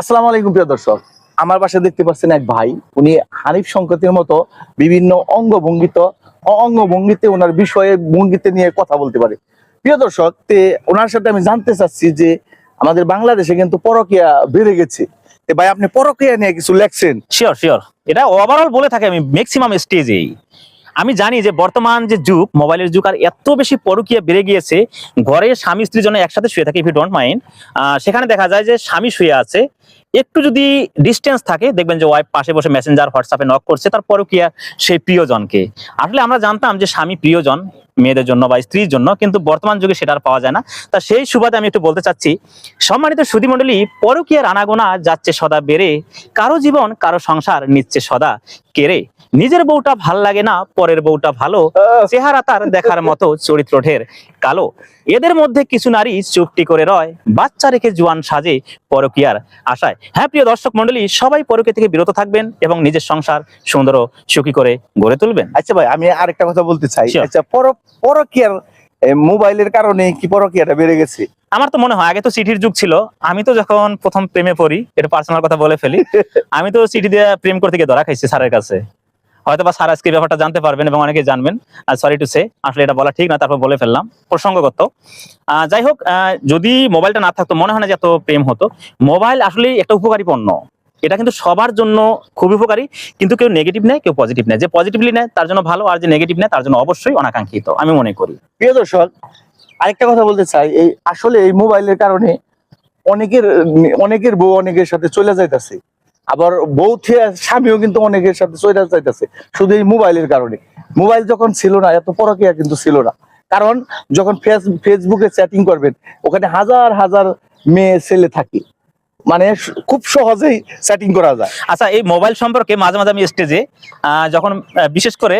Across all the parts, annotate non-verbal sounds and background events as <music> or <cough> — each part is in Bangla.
আসসালামু আলাইকুম প্রিয় দর্শক। আমার পাশে দেখতে পাচ্ছেন এক ভাই। উনি হানিফ সংকেতের মতো বিভিন্ন অঙ্গভঙ্গিত অঙ্গভঙ্গিতে ওনার বিষয়ে ভঙ্গিতে নিয়ে কথা বলতে পারে। প্রিয় দর্শক, তে ওনার সাথে আমি জানতে চাচ্ছি যে আমাদের বাংলাদেশে কিন্তু পরকিয়া বেড়ে গেছে। ভাই, আপনি পরকিয়া নিয়ে কিছু লেখছেন? শিওর শিওর এটা ওভারঅল বলে থাকে আমি ম্যাক্সিমাম স্টেজেই আমি জানি যে বর্তমান যে যুগ, মোবাইলের যুগ আর এত বেশি পরকীয়া বেড়ে গিয়েছে, ঘরে স্বামী স্ত্রীর জন্য একসাথে শুয়ে থাকে ইফ ইউ ডোন্ট মাইন্ড সেখানে দেখা যায় যে স্বামী শুয়ে আছে। একটু যদি ডিস্টেন্স থাকে, দেখবেন যে ওয়াইফ পাশে বসে মেসেঞ্জার হোয়াটসঅ্যাপে নক করছে, তার পরকীয়া সেই প্রিয়জনকে। আসলে আমরা জানতাম যে স্বামী প্রিয়জন, মেয়েদের জন্য বা স্ত্রীর জন্য, কিন্তু বর্তমান যুগে সেটা আর পাওয়া যায় না। তা সেই সুবাদে আমি একটু বলতে চাচ্ছি, সম্মানিত সুধীমণ্ডলী পরকীয়ার আনাগোনা যাচ্ছে সদা বেড়ে, কারও জীবন, কারও সংসার নিচ্ছে সদা কেড়ে। নিজের বউটা ভালো লাগে না পরের বউটা ভালো চেহারা তার দেখার মতো চরিত্র ঢের কালো। এদের মধ্যে কিছু নারী চুপটি করে রয় বাচ্চা রেখে জোয়ান সাজে পরকীয়ার আশায়। হ্যাঁ প্রিয় দর্শক মন্ডলী সবাই পরকীয়া থেকে বিরত থাকবেন এবং নিজের সংসার সুন্দর ও সুখী করে গড়ে তুলবেন। আচ্ছা ভাই আমি আরেকটা কথা বলতে চাই। আচ্ছা পর পরকিয়ার মোবাইলের কারণে কি পরকিয়াটা বেড়ে গেছে? আমার তো মনে হয় আগে তো চিঠির যুগ ছিল। আমি তো যখন প্রথম প্রেমে পড়ি এটা পার্সোনাল কথা বলে ফেলি। <laughs> আমি তো চিঠি দিয়ে প্রেম করতে গিয়ে ধরা খাইছি স্যারের কাছে। হয়তো বা স্যার আজকে ব্যাপারটা জানতে পারবেন এবং অনেকে জানবেন। সরি টু সে আসলে এটা বলা ঠিক না, তারপর বলে ফেললাম, প্রসঙ্গগত। যাই হোক যদি মোবাইলটা না থাকতো, মনে হয় না যে এত প্রেম হতো। মোবাইল আসলে একটা উপকারী পণ্য। এটা কিন্তু সবার জন্য খুবই উপকারী, কিন্তু কেউ নেগেটিভ নেয়, কেউ পজিটিভ নেয়। যে পজিটিভলি নেয়, তার জন্য ভালো, আর যে নেগেটিভ নেয়, তার জন্য অবশ্যই অনাকাঙ্ক্ষিত, আমি মনে করি। প্রিয় দর্শক, আরেকটা কথা বলতে চাই। এই আসলে এই মোবাইলের কারণে অনেকের অনেকের বউ অনেকের সাথে চলে যাইতেছে। আবার বউ স্বামীও কিন্তু অনেকের সাথে চলে যাইতেছে, শুধু এই মোবাইলের কারণে। মোবাইল যখন ছিল না, এত পরকিয়া কিন্তু ছিল না। কারণ যখন ফেস- ফেসবুকে চ্যাটিং করবেন, ওখানে হাজার হাজার মেয়ে, ছেলে থাকে। মানে খুব সহজেই চ্যাটিং করা যায়। আচ্ছা এই মোবাইল সম্পর্কে মাঝে মাঝে আমি স্টেজে যখন বিশেষ করে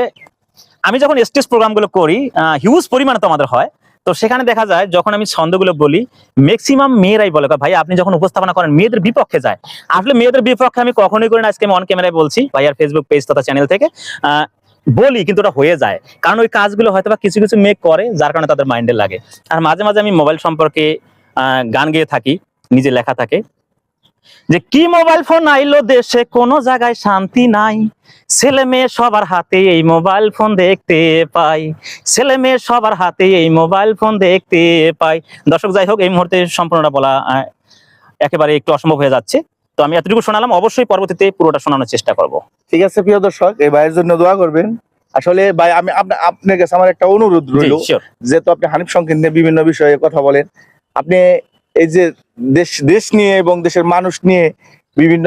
আমি যখন স্টেজ প্রোগ্রামগুলো করি হিউজ পরিমাণে তো আমাদের হয়। তো সেখানে দেখা যায়, যখন আমি ছন্দগুলো বলি ম্যাক্সিমাম মেয়েরাই বলে, ভাই, আপনি যখন উপস্থাপনা করেন, মেয়েদের বিপক্ষে যায়। আসলে মেয়েদের বিপক্ষে আমি কখনোই করি না, আজকে আমি অন ক্যামেরায় বলছি ভাইয়ার ফেসবুক পেজ তথা চ্যানেল থেকে। বলি, কিন্তু ওটা হয়ে যায়। কারণ ওই কাজগুলো হয়তো বা কিছু কিছু মেয়ে করে, যার কারণে তাদের মাইন্ডে লাগে। আর মাঝে মাঝে আমি মোবাইল সম্পর্কে গান গেয়ে থাকি, নিজে লেখা থাকে। যে কি মোবাইল ফোন আইলো দেশে কোনো জায়গায় শান্তি নাই। ছেলে মেয়ে সবার হাতে এই মোবাইল ফোন দেখতে পাই। ছেলে মেয়ে সবার হাতে এই মোবাইল ফোন দেখতে পাই। দর্শক যাই হোক এই মুহূর্তে সম্পূর্ণটা বলা একেবারে একটু অসম্ভব হয়ে যাচ্ছে। তো আমি এতটুকু শোনালাম অবশ্যই পরবর্তীতে পুরোটা শোনানোর চেষ্টা করব। ঠিক আছে প্রিয় দর্শক এই ভাইয়ের জন্য দোয়া করবেন। আসলে ভাই আমি আপনা- আপনার কাছে আমার একটা অনুরোধ রইল যেহেতু আপনি হানিফ সংকেত নিয়ে বিভিন্ন বিষয়ে কথা বলেন। আপনি এই যে দেশ দেশ নিয়ে এবং দেশের মানুষ নিয়ে বিভিন্ন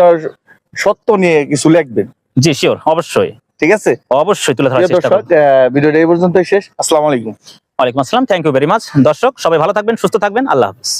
সত্য নিয়ে কিছু লিখবেন। জি শিওর অবশ্যই। ঠিক আছে? অবশ্যই তুলে ধরার চেষ্টা করব। ভিডিওটা এই পর্যন্ত শেষ। আসসালামু আলাইকুম। ওয়ালাইকুম আসসালাম থ্যাংক ইউ ভেরি মাচ দর্শক সবাই ভালো থাকবেন সুস্থ থাকবেন। আল্লাহ হাফিজ।